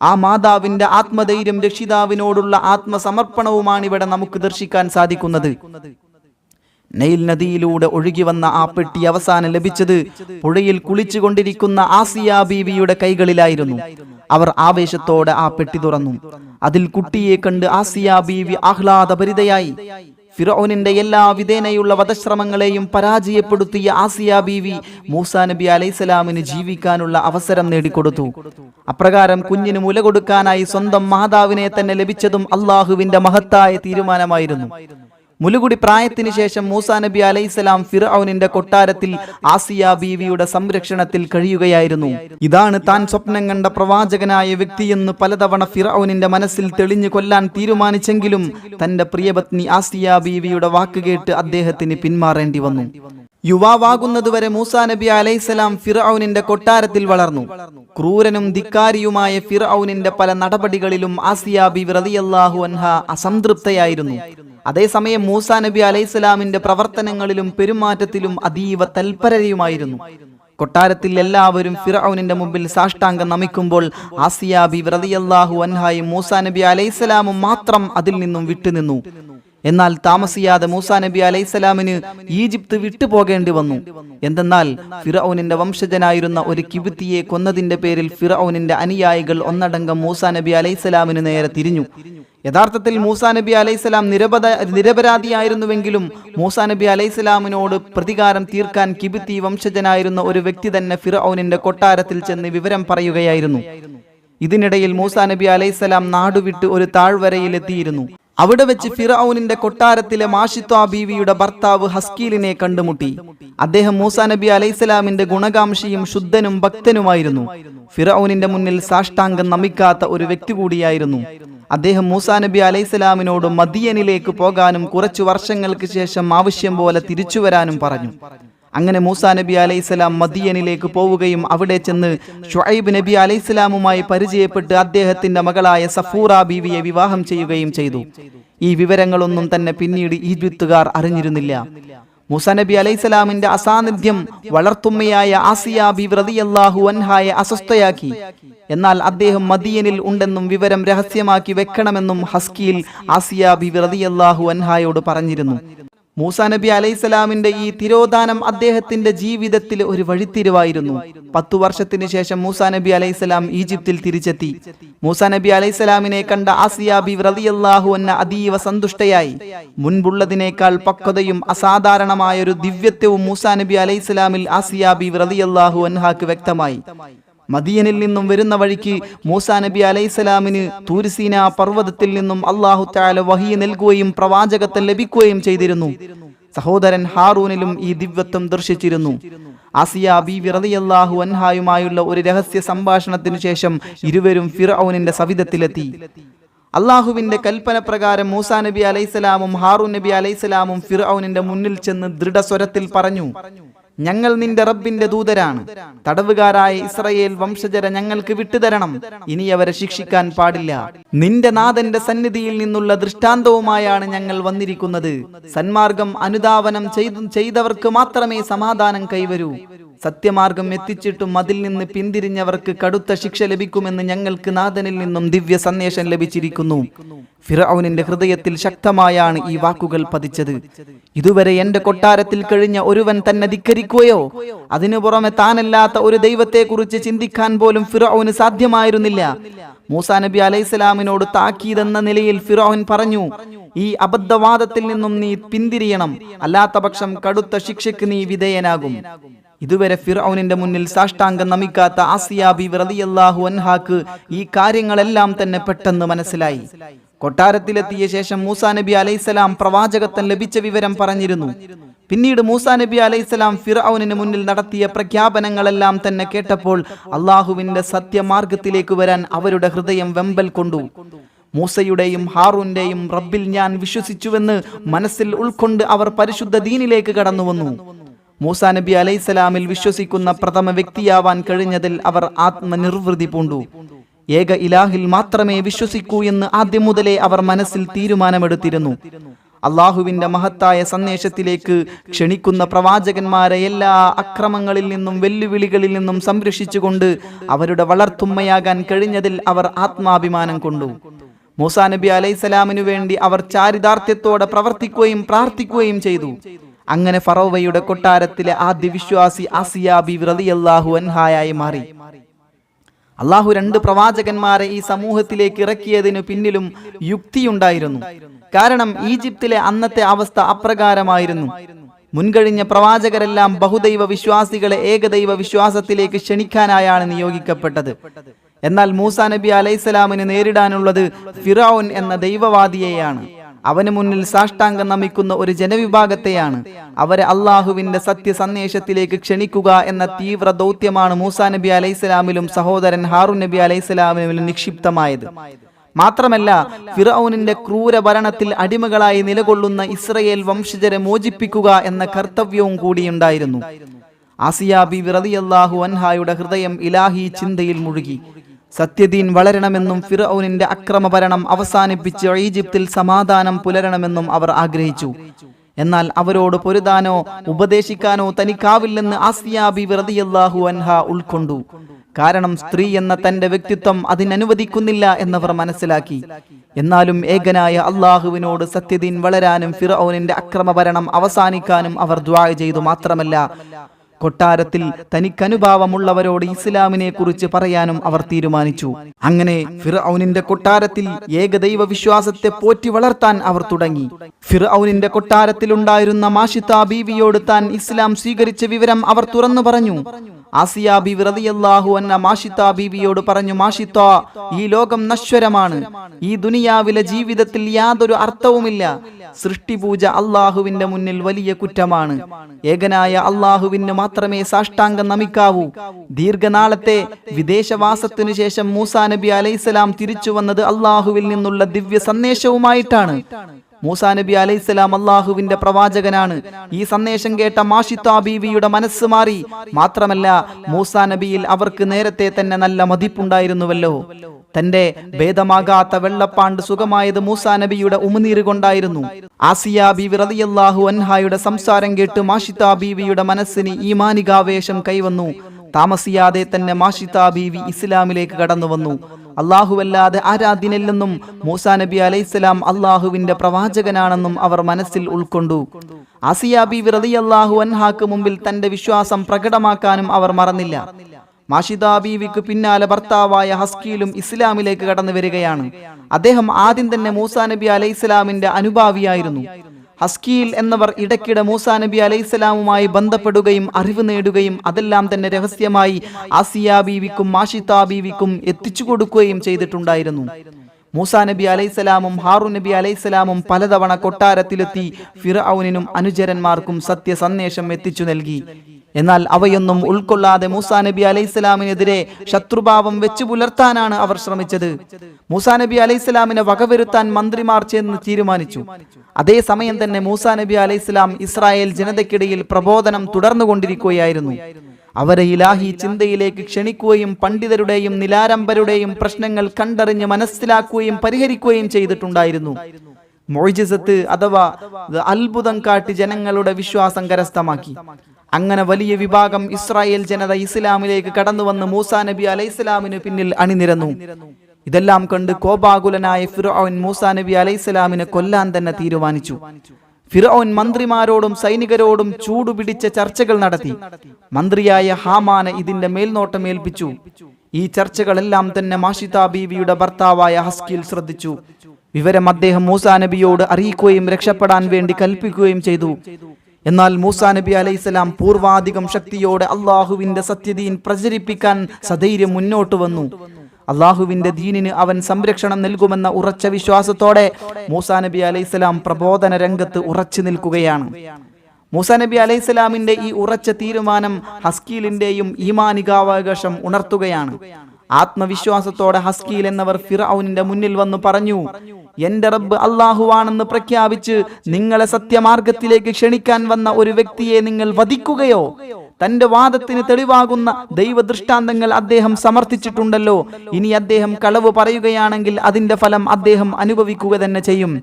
ആ മാതാവിന്റെ ആത്മധൈര്യം രക്ഷിതാവിനോടുള്ള ആത്മസമർപ്പണവുമാണ് ഇവിടെ നമുക്ക് ദർശിക്കാൻ സാധിക്കുന്നത്. നൈൽ നദിയിലൂടെ ഒഴുകി വന്ന ആ പെട്ടി അവസാനം ലഭിച്ചത് പുഴയിൽ കുളിച്ചുകൊണ്ടിരിക്കുന്ന ആസിയ ബീവിയുടെ കൈകളിലായിരുന്നു. അവർ ആവേശത്തോടെ ആ പെട്ടി തുറന്നു. അതിൽ കുട്ടിയെ കണ്ട് ആസിയ ബീവി ആഹ്ലാദഭരിതയായി. ഫിറോനിന്റെ എല്ലാ വിധേനയുള്ള വധശ്രമങ്ങളെയും പരാജയപ്പെടുത്തിയ ആസിയ ബീവി മൂസാ നബി അലൈസലാമിന് ജീവിക്കാനുള്ള അവസരം നേടിക്കൊടുത്തു. അപ്രകാരം കുഞ്ഞിന് മുല കൊടുക്കാനായി സ്വന്തം മാതാവിനെ തന്നെ ലഭിച്ചതും അള്ളാഹുവിന്റെ മഹത്തായ തീരുമാനമായിരുന്നു. മുലുകുടി പ്രായത്തിന് ശേഷം മൂസാ നബി അലൈഹിസ്സലാം ഫിർഔനിന്റെ കൊട്ടാരത്തിൽ ആസിയ ബീവിയുടെ സംരക്ഷണത്തിൽ കഴിയുകയായിരുന്നു. ഇതാണ് താൻ സ്വപ്നം കണ്ട പ്രവാചകനായ വ്യക്തിയെന്ന് പലതവണ ഫിർഔനിന്റെ മനസ്സിൽ തെളിഞ്ഞു കൊല്ലാൻ തീരുമാനിച്ചെങ്കിലും തന്റെ പ്രിയപത്നി ആസിയ ബീവിയുടെ വാക്ക് കേട്ട് അദ്ദേഹത്തിന് പിന്മാറേണ്ടി വന്നു. യുവാവാകുന്നതുവരെ മൂസാ നബി അലൈസലാം ഫിർഔനിന്റെ കൊട്ടാരത്തിൽ വളർന്നു. ക്രൂരനും ധിക്കാരിയുമായ ഫിർഔനിന്റെ പല നടപടികളിലും ആസിയ ബി റളിയല്ലാഹു അൻഹ അസംതൃപ്തയായിരുന്നു. അതേസമയം മൂസ നബി അലൈഹിസ്സലാമിന്റെ പ്രവർത്തനങ്ങളിലും പെരുമാറ്റത്തിലും അതീവ തൽപരതയുമായിരുന്നു. കൊട്ടാരത്തിൽ എല്ലാവരും ഫിറൌനിന്റെ മുമ്പിൽ സാഷ്ടാംഗം നമിക്കുമ്പോൾ ആസിയാബി വ്രതിയല്ലാഹു അൻഹായും മൂസ നബി അലൈഹിസ്സലാമും മാത്രം അതിൽ നിന്നും വിട്ടുനിന്നു. എന്നാൽ താമസിയാതെ മൂസ നബി അലൈസലാമിന് ഈജിപ്ത് വിട്ടുപോകേണ്ടി വന്നു. എന്തെന്നാൽ ഫിറൌനിന്റെ വംശജനായിരുന്ന ഒരു കിബിത്തിയെ കൊന്നതിന്റെ പേരിൽ ഫിറൌനിന്റെ അനുയായികൾ ഒന്നടങ്കം മൂസ നബി അലൈസലാമിന് നേരെ തിരിഞ്ഞു. യഥാർത്ഥത്തിൽ മൂസ നബി അലൈഹിസ്സലാം നിരപത നിരപരാധിയായിരുന്നുവെങ്കിലും മൂസ നബി അലൈഹിസ്സലാമിനോട് പ്രതികാരം തീർക്കാൻ കിബിത്തി വംശജനായിരുന്ന ഒരു വ്യക്തി തന്നെ ഫിറൌനിന്റെ കൊട്ടാരത്തിൽ ചെന്ന് വിവരം പറയുകയായിരുന്നു. ഇതിനിടയിൽ മൂസ നബി അലൈഹിസ്സലാം നാടുവിട്ട് ഒരു താഴ്വരയിലെത്തിയിരുന്നു. അവിടെ വെച്ച് ഫിറൌനിന്റെ കൊട്ടാരത്തിലെ മാഷിത്വ ബീവിയുടെ ഭർത്താവ് ഹസ്കീലിനെ കണ്ടുമുട്ടി. അദ്ദേഹം മൂസ നബി അലൈഹിസ്സലാമിന്റെ ഗുണകാംക്ഷിയും ശുദ്ധനും ഭക്തനുമായിരുന്നു. ഫിറൌനിന്റെ മുന്നിൽ സാഷ്ടാംഗം നമിക്കാത്ത ഒരു വ്യക്തി കൂടിയായിരുന്നു. അദ്ദേഹം മൂസ നബി അലൈഹിസ്സലാമിനോട് മദിയനിലേക്ക് പോകാനും കുറച്ചു വർഷങ്ങൾക്ക് ശേഷം ആവശ്യം പോലെ തിരിച്ചു വരാനും പറഞ്ഞു. അങ്ങനെ മൂസ നബി അലൈഹിസ്ലാം മദിയനിലേക്ക് പോവുകയും അവിടെ ചെന്ന് ഷുഹൈബ് നബി അലൈഹിസ്ലാമുമായി പരിചയപ്പെട്ട് അദ്ദേഹത്തിന്റെ മകളായ സഫൂറ ബീവിയെ വിവാഹം ചെയ്യുകയും ചെയ്തു. ഈ വിവരങ്ങളൊന്നും തന്നെ പിന്നീട് ഈജിപ്തുകാർ അറിഞ്ഞിരുന്നില്ല. മൂസ നബി അലൈഹിസ്ലാമിന്റെ അസാന്നിധ്യം വളർത്തുമ്മയായ ആസിയ ബി അൻഹായെ അസ്വസ്ഥയാക്കി. എന്നാൽ അദ്ദേഹം മദിയനിൽ ഉണ്ടെന്നും വിവരം രഹസ്യമാക്കി വെക്കണമെന്നും ഹസ്കിയിൽ ആസിയ ബി അൻഹായോട് പറഞ്ഞിരുന്നു. മൂസ നബി അലൈഹിസ്സലാമിന്റെ ഈ തിരോധാനം അദ്ദേഹത്തിന്റെ ജീവിതത്തിൽ ഒരു വഴിത്തിരിവായിരുന്നു. പത്തു വർഷത്തിന് ശേഷം മൂസാ നബി അലൈഹിസ്സലാം ഈജിപ്തിൽ തിരിച്ചെത്തി. മൂസാ നബി അലൈഹിസ്സലാമിനെ കണ്ട ആസിയ ബി അന്ന അതീവ സന്തുഷ്ടയായി. മുൻപുള്ളതിനേക്കാൾ പക്വതയും അസാധാരണമായ ഒരു ദിവ്യത്വവും മൂസാ നബി അലൈഹിസ്സലാമിൽ ആസിയ ബി റളിയല്ലാഹു അൻഹാക്ക് വ്യക്തമായി. മദിയനിൽ നിന്നും വരുന്ന വഴിക്ക് മൂസാ നബി അലൈഹിസ്സലാമിന് തൂരിസീന പർവതത്തിൽ നിന്നും അള്ളാഹു താല വഹി നൽകുകയും പ്രവാചകത്വം ലഭിക്കുകയും ചെയ്തിരുന്നു. സഹോദരൻ ഹാറൂനിലും ഈ ദിവ്യത്വം ദർശിച്ചിരുന്നു. ആസിയ ബി റളിയല്ലാഹു അൻഹായുമായുള്ള ഒരു രഹസ്യ സംഭാഷണത്തിനു ശേഷം ഇരുവരും ഫിറൌനിന്റെ സവിധത്തിലെത്തി. അള്ളാഹുവിന്റെ കൽപ്പന പ്രകാരം മൂസാ നബി അലൈഹിസ്സലാമും ഹാറൂൻ നബി അലൈഹിസ്സലാമും ഫിറൌനിന്റെ മുന്നിൽ ചെന്ന് ദൃഢസ്വരത്തിൽ പറഞ്ഞു. ഞങ്ങൾ നിന്റെ റബ്ബിന്റെ ദൂതരാണ്. തടവുകാരായ ഇസ്രയേൽ വംശജരെ ഞങ്ങൾക്ക് വിട്ടുതരണം. ഇനി അവരെ ശിക്ഷിക്കാൻ പാടില്ല. നിന്റെ നാഥന്റെ സന്നിധിയിൽ നിന്നുള്ള ദൃഷ്ടാന്തവുമായാണ് ഞങ്ങൾ വന്നിരിക്കുന്നത്. സന്മാർഗം അനുധാവനം ചെയ്തു ചെയ്തവർക്ക് മാത്രമേ സമാധാനം കൈവരൂ. സത്യമാർഗം എത്തിച്ചിട്ടും അതിൽ നിന്ന് പിന്തിരിഞ്ഞവർക്ക് കടുത്ത ശിക്ഷ ലഭിക്കുമെന്ന് ഞങ്ങൾക്ക് നാഥനിൽ നിന്നും ദിവ്യ സന്ദേശം ലഭിച്ചിരിക്കുന്നു. ഫിറൌനിന്റെ ഹൃദയത്തിൽ ശക്തമായാണ് ഈ വാക്കുകൾ പതിച്ചത്. ഇതുവരെ എന്റെ കൊട്ടാരത്തിൽ കഴിഞ്ഞ ഒരുവൻ തന്നെ ധിക്കരിക്കുകയോ അതിനു പുറമെ താനല്ലാത്ത ഒരു ദൈവത്തെക്കുറിച്ച് ചിന്തിക്കാൻ പോലും ഫിറൌന് സാധ്യമായിരുന്നില്ല. മൂസാ നബി അലൈഹിസ്സലാമിനോട് താക്കീതെന്ന നിലയിൽ ഫിറൌൻ പറഞ്ഞു ഈ അബദ്ധവാദത്തിൽ നിന്നും നീ പിന്തിരിയണം. അല്ലാത്ത കടുത്ത ശിക്ഷയ്ക്ക് നീ വിധേയനാകും. ഇതുവരെ ഫിറൌനിന്റെ മുന്നിൽ സാഷ്ടാംഗം നമിക്കാത്ത ആസിയാബി റളിയല്ലാഹു അൻഹാക്ക് ഈ കാര്യങ്ങളെല്ലാം തന്നെ പെട്ടെന്ന് മനസ്സിലായി. കൊട്ടാരത്തിലെത്തിയ ശേഷം മൂസാ നബി അലൈസലാം പ്രവാചകത്വം ലഭിച്ച വിവരം പറഞ്ഞിരുന്നു. പിന്നീട് മൂസാ നബി അലൈസലാം ഫിറൌനിന് മുന്നിൽ നടത്തിയ പ്രഖ്യാപനങ്ങളെല്ലാം തന്നെ കേട്ടപ്പോൾ അള്ളാഹുവിന്റെ സത്യമാർഗത്തിലേക്ക് വരാൻ അവരുടെ ഹൃദയം വെമ്പൽ കൊണ്ടു. മൂസയുടെയും ഹാറൂന്റെയും റബ്ബിൽ ഞാൻ വിശ്വസിച്ചുവെന്ന് മനസ്സിൽ ഉൾക്കൊണ്ട് അവർ പരിശുദ്ധ ദീനിലേക്ക് കടന്നു വന്നു മൂസാ നബി അലൈഹിസ്സലാമിൽ വിശ്വസിക്കുന്ന പ്രഥമ വ്യക്തിയാവാൻ കഴിഞ്ഞതിൽ അവർ ആത്മനിർവൃതി പൂണ്ടു. ഏക ഇലാഹിൽ മാത്രമേ വിശ്വസിക്കൂ എന്ന് ആദ്യം മുതലേ അവർ മനസ്സിൽ തീരുമാനമെടുത്തിരുന്നു. അള്ളാഹുവിന്റെ മഹത്തായ സന്ദേശത്തിലേക്ക് ക്ഷണിക്കുന്ന പ്രവാചകന്മാരെ എല്ലാ അക്രമങ്ങളിൽ നിന്നും വെല്ലുവിളികളിൽ നിന്നും സംരക്ഷിച്ചുകൊണ്ട് അവരുടെ വളർത്തുമ്മയാകാൻ കഴിഞ്ഞതിൽ അവർ ആത്മാഭിമാനം കൊണ്ടു. മൂസാ നബി അലൈഹിസ്സലാമിനു വേണ്ടി അവർ ചാരിതാർത്ഥ്യത്തോടെ പ്രവർത്തിക്കുകയും പ്രാർത്ഥിക്കുകയും ചെയ്തു. അങ്ങനെ ഫറോവയുടെ കൊട്ടാരത്തിലെ ആദ്യ വിശ്വാസി ആസിയാബി ബി റളിയല്ലാഹു അൻഹായായി മാറി. അള്ളാഹു രണ്ട് പ്രവാചകന്മാരെ ഈ സമൂഹത്തിലേക്ക് ഇറക്കിയതിനു പിന്നിലും യുക്തിയുണ്ടായിരുന്നു. കാരണം ഈജിപ്തിലെ അന്നത്തെ അവസ്ഥ അപ്രകാരമായിരുന്നു. മുൻകഴിഞ്ഞ പ്രവാചകരെല്ലാം ബഹുദൈവ വിശ്വാസികളെ ഏകദൈവ വിശ്വാസത്തിലേക്ക് ക്ഷണിക്കാനായാണ് നിയോഗിക്കപ്പെട്ടത്. എന്നാൽ മൂസാ നബി അലൈഹിസ്സലാമിന് നേരിടാനുള്ളത് ഫിറൌൻ എന്ന ദൈവവാദിയെയാണ്. അവന് മുന്നിൽ സാഷ്ടാംഗം നമിക്കുന്ന ഒരു ജനവിഭാഗത്തെയാണ്. അവരെ അള്ളാഹുവിന്റെ സത്യസന്ദേശത്തിലേക്ക് ക്ഷണിക്കുക എന്ന തീവ്ര ദൗത്യമാണ് മൂസാ നബി അലൈഹിസ്സലാമിലും സഹോദരൻ ഹാറു നബി അലൈഹിസ്സലാമിലും നിക്ഷിപ്തമായത്. മാത്രമല്ല ഫിറൌനിന്റെ ക്രൂര ഭരണത്തിൽ അടിമകളായി നിലകൊള്ളുന്ന ഇസ്രയേൽ വംശജരെ മോചിപ്പിക്കുക എന്ന കർത്തവ്യവും കൂടിയുണ്ടായിരുന്നു. ആസിയാബി വിറതിയല്ലാഹു അൻഹായുടെ ഹൃദയം ഇലാഹി ചിന്തയിൽ മുഴുകി. സത്യദീൻ വളരണമെന്നും ഫിറൌനിന്റെ അക്രമഭരണം അവസാനിപ്പിച്ച് ഈജിപ്തിൽ സമാധാനം പുലരണമെന്നും അവർ ആഗ്രഹിച്ചു. എന്നാൽ അവരോട് പൊരുതാനോ ഉപദേശിക്കാനോ തനിക്കാവില്ലെന്ന് ആസിയാബി വ്രതിയല്ലാഹു അൻഹ ഉൾക്കൊണ്ടു. കാരണം സ്ത്രീ എന്ന തന്റെ വ്യക്തിത്വം അതിനനുവദിക്കുന്നില്ല എന്നവർ മനസ്സിലാക്കി. എന്നാലും ഏകനായ അള്ളാഹുവിനോട് സത്യദീൻ വളരാനും ഫിറൌനിന്റെ അക്രമഭരണം അവസാനിക്കാനും അവർ ദ്വായ ചെയ്തു മാത്രമല്ല. കൊട്ടാരത്തിൽ തനിക്കനുഭാവമുള്ളവരോട് ഇസ്ലാമിനെ കുറിച്ച് പറയാനും അവർ തീരുമാനിച്ചു. അങ്ങനെ ഫിർഔനിന്റെ കൊട്ടാരത്തിൽ ഏകദൈവ വിശ്വാസത്തെ പോറ്റി വളർത്താൻ അവർ തുടങ്ങി. ഫിർഔനിന്റെ കൊട്ടാരത്തിലുണ്ടായിരുന്ന മാഷിത്ത ബീവിയോട് താൻ ഇസ്ലാം സ്വീകരിച്ച വിവരം അവർ തുറന്നു പറഞ്ഞു. ആസിയ ബി റളിയല്ലാഹു അന്ന മാഷിത്ത ബീവിയോട് പറഞ്ഞു മാഷിത്ത ഈ ലോകം നശ്വരമാണ്. ഈ ദുനിയാവിലെ ജീവിതത്തിൽ യാതൊരു അർത്ഥവുമില്ല. സൃഷ്ടിപൂജ അള്ളാഹുവിന്റെ മുന്നിൽ വലിയ കുറ്റമാണ്. ഏകനായ അള്ളാഹുവിന് മാത്രമേ സാഷ്ടാംഗം നമിക്കാവൂ. ദീർഘനാളത്തെ വിദേശവാസത്തിനു ശേഷം മൂസാ നബി അലൈസലാം തിരിച്ചു വന്നത് അള്ളാഹുവിൽ നിന്നുള്ള ദിവ്യ സന്ദേശവുമായിട്ടാണ് മൂസാ നബി അലൈഹിസ്സലാം അള്ളാഹുവിന്റെ പ്രവാചകനാണ്. ഈ സന്ദേശം കേട്ട മാഷിത്ത ബീവിയുടെ മനസ്സ് മാറി. മാത്രമല്ല മൂസാ നബിയിൽ അവർക്ക് നേരത്തെ തന്നെ നല്ല മതിപ്പുണ്ടായിരുന്നുവല്ലോ. തന്റെ ഭേദമാകാത്ത വെള്ളപ്പാണ്ട് സുഖമായത് മൂസാ നബിയുടെ ഉമിനീര് കൊണ്ടായിരുന്നു. ആസിയ ബീവി റളിയല്ലാഹു അൻഹായുടെ സംസാരം കേട്ട് മാഷിത്ത ബീവിയുടെ മനസ്സിന് ഈമാനികാവേശം കൈവന്നു. താമസിയാതെ തന്നെ മാഷിതാ ബീവി ഇസ്ലാമിലേക്ക് കടന്നു വന്നു. അള്ളാഹുവല്ലാതെ ആരാധ്യനല്ലെന്നും മൂസാ നബി അലൈഹിസ്സലാം അള്ളാഹുവിന്റെ പ്രവാചകനാണെന്നും അവർ മനസ്സിൽ ഉൾക്കൊണ്ടു. ആസിയ ബീവി റളിയല്ലാഹു അൻഹാക്ക് മുമ്പിൽ തന്റെ വിശ്വാസം പ്രകടമാക്കാനും അവർ മറന്നില്ല. മാഷിദ ബീവിക്ക് പിന്നാലെ ഭർത്താവായ ഹസ്കിയിലും ഇസ്ലാമിലേക്ക് കടന്നു വരികയാണ്. അദ്ദേഹം ആദ്യം തന്നെ മൂസാ നബി അലൈഹിസ്സലാമിന്റെ അനുഭാവിയായിരുന്നു. ഹസ്കീൽ എന്നവർ ഇടയ്ക്കിടെ മൂസാ നബി അലൈഹിസ്സലാമുമായി ബന്ധപ്പെടുകയും അറിവ് നേടുകയും അതെല്ലാം തന്നെ രഹസ്യമായി ആസിയ ബീവിക്കും മാഷിത ബീവിക്കും എത്തിച്ചു കൊടുക്കുകയും ചെയ്തിട്ടുണ്ടായിരുന്നു. മൂസാ നബി അലൈസലാമും ഹാറു നബി അലൈസലാമും പലതവണ കൊട്ടാരത്തിലെത്തി ഫിറൌനിനും അനുചരന്മാർക്കും സത്യസന്ദേശം എത്തിച്ചു നൽകി. എന്നാൽ അവയൊന്നും ഉൾക്കൊള്ളാതെ മൂസാ നബി അലൈഹിസ്ലാമിനെതിരെ ശത്രുഭാവം വെച്ചു പുലർത്താനാണ് അവർ ശ്രമിച്ചത്. മൂസാ നബി അലൈഹിസ്ലാമിനെ വകവരുത്താൻ മന്ത്രിമാർ ചേർന്ന് തീരുമാനിച്ചു. അതേ സമയം തന്നെ മൂസാ നബി അലൈഹിസ്ലാം ഇസ്രായേൽ ജനതയ്ക്കിടയിൽ പ്രബോധനം തുടർന്നുകൊണ്ടിരിക്കുകയായിരുന്നു. അവരെ ഇലാഹി ചിന്തയിലേക്ക് ക്ഷണിക്കുകയും പണ്ഡിതരുടെയും നിലാരംബരുടെയും പ്രശ്നങ്ങൾ കണ്ടറിഞ്ഞ് മനസ്സിലാക്കുകയും പരിഹരിക്കുകയും ചെയ്തിട്ടുണ്ടായിരുന്നു. മൊയ്ജിസത്ത് അഥവാ അത്ഭുതം കാട്ടി ജനങ്ങളുടെ വിശ്വാസം കരസ്ഥമാക്കി. അങ്ങനെ വലിയ വിഭാഗം ഇസ്രായേൽ ജനത ഇസ്ലാമിലേക്ക് കടന്നു വന്ന് മൂസാ നബി അലൈഹി ഇസ്ലാമിന് പിന്നിൽ അണിനിരന്നു. ഇതെല്ലാം കണ്ട് കോപാകുലനായ ഫിറോൻ മൂസാ നബി അലൈഹി ഇസ്ലാമിനെ കൊല്ലാൻ തന്നെ തീരുമാനിച്ചു. ഫിറോൻ മന്ത്രിമാരോടും സൈനികരോടും ചൂടുപിടിച്ച ചർച്ചകൾ നടത്തി. മന്ത്രിയായ ഹാമാനെ ഇതിന്റെ മേൽനോട്ടം ഏൽപ്പിച്ചു. ഈ ചർച്ചകളെല്ലാം തന്നെ മാഷിത ബീവിയുടെ ഭർത്താവായ ഹസ്കിൽ ശ്രദ്ധിച്ചു. വിവരം അദ്ദേഹം മൂസാ നബിയോട് അറിയിക്കുകയും രക്ഷപ്പെടാൻ വേണ്ടി കൽപ്പിക്കുകയും ചെയ്തു. എന്നാൽ മൂസാ നബി അലൈഹിസ്സലാം പൂർവാധികം ശക്തിയോടെ അള്ളാഹുവിന്റെ സത്യതീൻ പ്രചരിപ്പിക്കാൻ സധൈര്യം മുന്നോട്ട് വന്നു. അള്ളാഹുവിന്റെ ദീനിന് അവൻ സംരക്ഷണം നൽകുമെന്ന ഉറച്ച വിശ്വാസത്തോടെ മൂസാ നബി അലൈഹിസ്ലാം പ്രബോധന രംഗത്ത് ഉറച്ചു നിൽക്കുകയാണ്. മൂസാ നബി അലൈഹിസ്ലാമിന്റെ ഈ ഉറച്ച തീരുമാനം ഹസ്കീലിന്റെയും ഈമാനികാവകാശം ഉണർത്തുകയാണ്. ആത്മവിശ്വാസത്തോടെ ഹസ്കീൽ എന്നവർ ഫിറൌനിന്റെ മുന്നിൽ വന്നു പറഞ്ഞു എന്റെ റബ്ബ് അള്ളാഹുവാണെന്ന് പ്രഖ്യാപിച്ച് നിങ്ങളെ സത്യമാർഗത്തിലേക്ക് ക്ഷണിക്കാൻ വന്ന ഒരു വ്യക്തിയെ നിങ്ങൾ വധിക്കുകയോ തന്റെ വാദത്തിന് തെളിവാകുന്ന ദൈവദൃഷ്ടാന്തങ്ങൾ അദ്ദേഹം സമർത്ഥിച്ചിട്ടുണ്ടല്ലോ. ഇനി അദ്ദേഹം കളവ് പറയുകയാണെങ്കിൽ അതിന്റെ ഫലം അദ്ദേഹം അനുഭവിക്കുക തന്നെ ചെയ്യും.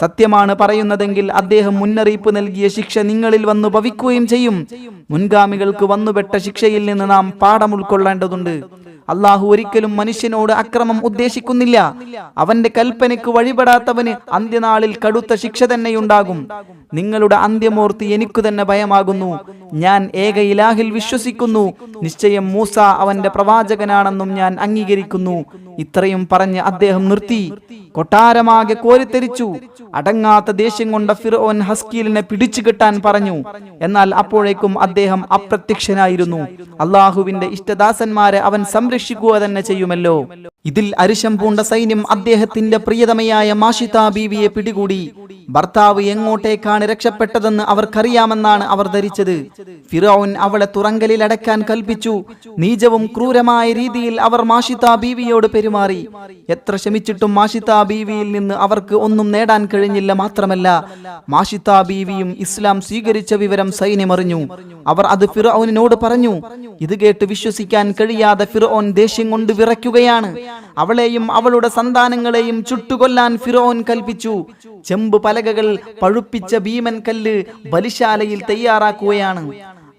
സത്യമാണ് പറയുന്നതെങ്കിൽ അദ്ദേഹം മുന്നറിയിപ്പ് നൽകിയ ശിക്ഷ നിങ്ങളിൽ വന്നു ഭവിക്കുകയും ചെയ്യും. മുൻഗാമികൾക്ക് വന്നുപെട്ട ശിക്ഷയിൽ നിന്ന് നാം പാഠം ഉൾക്കൊള്ളേണ്ടതുണ്ട്. അള്ളാഹു ഒരിക്കലും മനുഷ്യനോട് അക്രമം ഉദ്ദേശിക്കുന്നില്ല. അവന്റെ കൽപ്പനയ്ക്ക് വഴിപെടാത്തവന് അന്ത്യനാളിൽ കടുത്ത ശിക്ഷ തന്നെയുണ്ടാകും. നിങ്ങളുടെ അന്ത്യമൂർത്തി എനിക്കു തന്നെ ഭയമാകുന്നു. ഞാൻ ഏക ഇലാഹിൽ വിശ്വസിക്കുന്നു. നിശ്ചയം മൂസ അവന്റെ പ്രവാചകനാണെന്നും ഞാൻ അംഗീകരിക്കുന്നു. ഇത്രയും പറഞ്ഞ് അദ്ദേഹം നിർത്തി. കൊട്ടാരമാകെ കോരിത്തെരിച്ചു അടങ്ങാത്ത ദേഷ്യം കൊണ്ട ഫിറോൻ ഹസ്കീലിനെ പിടിച്ചു കിട്ടാൻ പറഞ്ഞു. എന്നാൽ അപ്പോഴേക്കും അദ്ദേഹം അപ്രത്യക്ഷനായിരുന്നു. അള്ളാഹുവിന്റെ ഇഷ്ടദാസന്മാരെ അവൻ സംരക്ഷിക്കുക തന്നെ ചെയ്യുമല്ലോ. ഇതിൽ അരിശം പൂണ്ട സൈന്യം അദ്ദേഹത്തിന്റെ പ്രിയതമയായ മാഷിത ബീവിയെ പിടികൂടി. ഭർത്താവ് എങ്ങോട്ടേക്കാണ് രക്ഷപ്പെട്ടതെന്ന് അവർക്കറിയാമെന്നാണ് അവർ ധരിച്ചത്. ഫിറോൻ അവളെ തുറങ്കലിൽ അടക്കാൻ കൽപ്പിച്ചു. നീചവും ക്രൂരമായ രീതിയിൽ അവർ മാഷിത ബീവിയോട് പെരുമാറി. എത്ര ശ്രമിച്ചിട്ടും മാഷിത ബീവിയിൽ നിന്ന് അവർക്ക് ഒന്നും നേടാൻ കഴിഞ്ഞില്ല മാത്രമല്ല മാഷിത ബീവിയും ഇസ്ലാം സ്വീകരിച്ച വിവരം സൈന്യമറിഞ്ഞു. അവർ അത് ഫിറോനിനോട് പറഞ്ഞു ഇത് കേട്ട് വിശ്വസിക്കാൻ കഴിയാതെ ഫിറോൻ ദേഷ്യം കൊണ്ട് വിറയ്ക്കുകയാണ്. അവളെയും അവളുടെ സന്താനങ്ങളെയും ചുട്ടുകൊല്ലാൻ ഫിറോൻ കൽപ്പിച്ചു. ചെമ്പ് പലകകൾ പഴുപ്പിച്ച ഭീമൻ കല്ല് ബലിശാലയിൽ തയ്യാറാക്കുകയാണ്.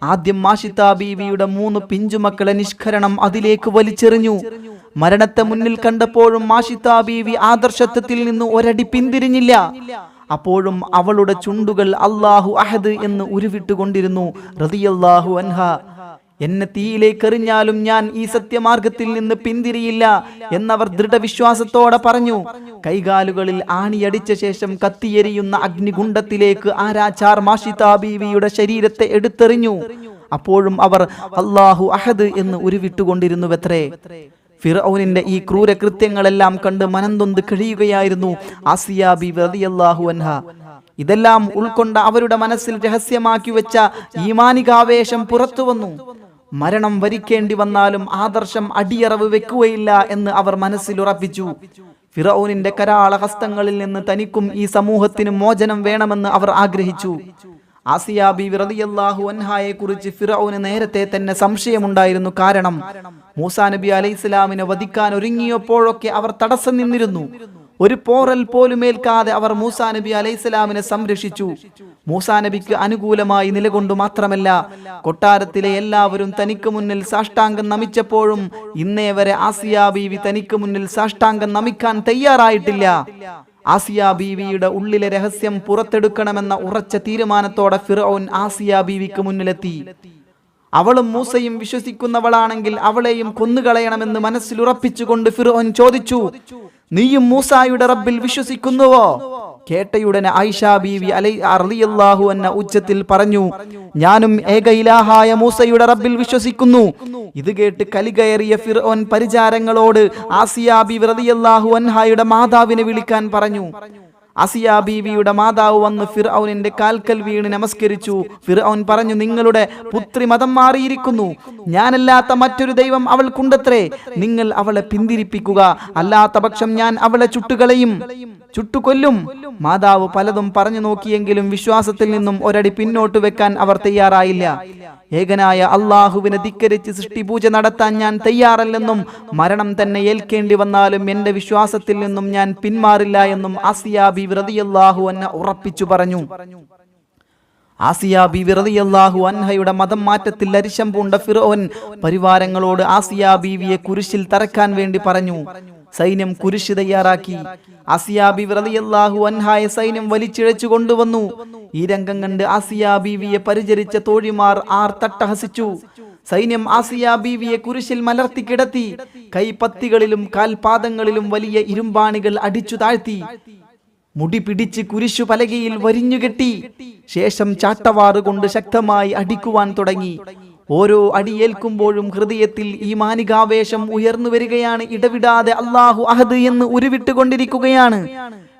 ആദ്യം മാഷിത ബീവിയുടെ മൂന്ന് പിഞ്ചുമക്കളെ നിഷ്കരണം അതിലേക്ക് വലിച്ചെറിഞ്ഞു. മരണത്തെ മുന്നിൽ കണ്ടപ്പോഴും മാഷിത ബീവി ആദർശത്വത്തിൽ നിന്ന് ഒരടി പിന്തിരിഞ്ഞില്ല. അപ്പോഴും അവളുടെ ചുണ്ടുകൾ അള്ളാഹു അഹദ് എന്ന് ഉരുവിട്ടുകൊണ്ടിരുന്നു. റതിയല്ലാഹു അൻഹ. എന്നെ തീയിലേക്ക് എറിഞ്ഞാലും ഞാൻ ഈ സത്യമാർഗത്തിൽ നിന്ന് പിന്തിരിയില്ല എന്നവർ ദൃഢവിശ്വാസത്തോടെ പറഞ്ഞു. കൈകാലുകളിൽ ആണിയടിച്ച ശേഷം കത്തിയെരിയുന്ന അഗ്നികുണ്ഡത്തിലേക്ക് ആരാചാർ മാഷിതാ ബീവിയുടെ ശരീരത്തെ എടുത്തെറിഞ്ഞു. അപ്പോഴും അവർ അള്ളാഹു അഹദ് എന്ന് ഉരുവിട്ടുകൊണ്ടിരുന്നുവത്രേ. ഫിറൌനിന്റെ ഈ ക്രൂരകൃത്യങ്ങളെല്ലാം കണ്ട് മനംതൊന്ത് കഴിയുകയായിരുന്നു അൻഹ. ഇതെല്ലാം ഉൾക്കൊണ്ട അവരുടെ മനസ്സിൽ രഹസ്യമാക്കി വെച്ച ഈമാനികാവേശം പുറത്തു വന്നു മരണം വരിക്കേണ്ടി വന്നാലും ആദർശം അടിയറവ് വെക്കുകയില്ല എന്ന് അവർ മനസ്സിലുറപ്പിച്ചു ഫിറൌനിന്റെ കരാള ഹസ്തങ്ങളിൽ നിന്ന് തനിക്കും ഈ സമൂഹത്തിന് മോചനം വേണമെന്ന് അവർ ആഗ്രഹിച്ചു. ആസിയാബി വിറതിയല്ലാഹു അൻഹായെ കുറിച്ച് ഫിറൌന് നേരത്തെ തന്നെ സംശയമുണ്ടായിരുന്നു കാരണം മൂസാ നബി അലൈഹിസ്ലാമിനെ വധിക്കാൻ ഒരുങ്ങിയപ്പോഴൊക്കെ അവർ തടസ്സം നിന്നിരുന്നു. ഒരു പോറൽ പോലും ഏൽക്കാതെ അവർ മൂസാ നബി അലൈഹി ഇസ്ലാമിനെ സംരക്ഷിച്ചു. മൂസാ നബിക്ക് അനുകൂലമായി നിലകൊണ്ടു മാത്രമല്ല കൊട്ടാരത്തിലെ എല്ലാവരും തനിക്ക് മുന്നിൽ സാഷ്ടാംഗം നമിച്ചപ്പോഴും ഇന്നേ വരെ ആസിയ ബീവി തനിക്ക് മുന്നിൽ സാഷ്ടാംഗം നമിക്കാൻ തയ്യാറായിട്ടില്ല. ആസിയാ ബീവിയുടെ ഉള്ളിലെ രഹസ്യം പുറത്തെടുക്കണമെന്ന ഉറച്ച തീരുമാനത്തോടെ ഫിറോൻ ആസിയാ ബീവിക്ക് മുന്നിലെത്തി. അവളും മൂസയും വിശ്വസിക്കുന്നവളാണെങ്കിൽ അവളെയും കൊന്നുകളയണമെന്ന് മനസ്സിൽ ഉറപ്പിച്ചുകൊണ്ട് ഫിറോൻ ചോദിച്ചു നീയും മൂസായുടെ റബ്ബിൽ വിശ്വസിക്കുന്നുവോ? കേട്ടയുടനെ ആയിഷ ബീവി അലൈ അറിയാഹു എന്ന ഉച്ചത്തിൽ പറഞ്ഞു ഞാനും ഏക ഇലാഹായ മൂസയുടെ റബ്ബിൽ വിശ്വസിക്കുന്നു. ഇത് കേട്ട് കലികയറിയ ഫിർഓൻ പരിചാരങ്ങളോട് ആസിയ ബീവി അൻഹായുടെ മാതാവിനെ വിളിക്കാൻ പറഞ്ഞു. അസിയ ബീവിയുടെ മാതാവ് വന്ന് ഫിർഔനിന്റെ കാൽക്കൽ വീണ് നമസ്കരിച്ചു. ഫിർഔൻ പറഞ്ഞു നിങ്ങളുടെ പുത്രി മതം മാറിയിരിക്കുന്നു. ഞാനല്ലാത്ത മറ്റൊരു ദൈവം അവൾക്കുണ്ടത്രേ. നിങ്ങൾ അവളെ പിന്തിരിപ്പിക്കുക. അല്ലാത്ത പക്ഷം ഞാൻ അവളെ ചുട്ടുകളയും ചുട്ടുകൊല്ലും. മാതാവ് പലതും പറഞ്ഞു നോക്കിയെങ്കിലും വിശ്വാസത്തിൽ നിന്നും ഒരടി പിന്നോട്ട് വെക്കാൻ അവർ തയ്യാറായില്ല. ഏകനായ അള്ളാഹുവിനെ ധിക്കരിച്ച് സൃഷ്ടിപൂജ നടത്താൻ ഞാൻ തയ്യാറല്ലെന്നും മരണം തന്നെ ഏൽക്കേണ്ടി വന്നാലും എന്റെ വിശ്വാസത്തിൽ നിന്നും ഞാൻ പിന്മാറില്ല എന്നും ആസിയ ബി വ്രതിയല്ലാഹു എന്നെ ഉറപ്പിച്ചു പറഞ്ഞു. ആസിയ ബി റളിയല്ലാഹു അൻഹയുടെ മതം മാറ്റത്തിൽ അരിശം പൂണ്ട ഫിറോൻ പരിവാരങ്ങളോട് ആസിയ ബീവിയെ കുരിശിൽ തറക്കാൻ വേണ്ടി പറഞ്ഞു. സൈന്യം കുരിശ് തയ്യാറാക്കി. ആസിയ ബി റളിയല്ലാഹു അൻഹായ സൈന്യം വലിച്ചിഴച്ചു കൊണ്ടുവന്നു. ഈ രംഗം കണ്ട് ആസിയ ബീവിയെ പരിചരിച്ച തോഴിമാർ ആർ തട്ടഹസിച്ചു. സൈന്യം ആസിയ ബീവിയെ കുരിശിൽ മലർത്തി കിടത്തി. കൈപ്പത്തികളിലും കാൽപാദങ്ങളിലും വലിയ ഇരുമ്പാണികൾ അടിച്ചു താഴ്ത്തി. മുടി പിടിച്ച് കുരിശു പലകയിൽ വരിഞ്ഞുകെട്ടി ശേഷം ചാട്ടവാറ് കൊണ്ട് ശക്തമായി അടിക്കുവാൻ തുടങ്ങി. ഓരോ അടിയേൽക്കുമ്പോഴും ഹൃദയത്തിൽ ഈ മാനികാവേശം ഉയർന്നു വരികയാണ്. ഇടവിടാതെ അള്ളാഹു അഹദ് എന്ന് ഉരുവിട്ടുകൊണ്ടിരിക്കുകയാണ്.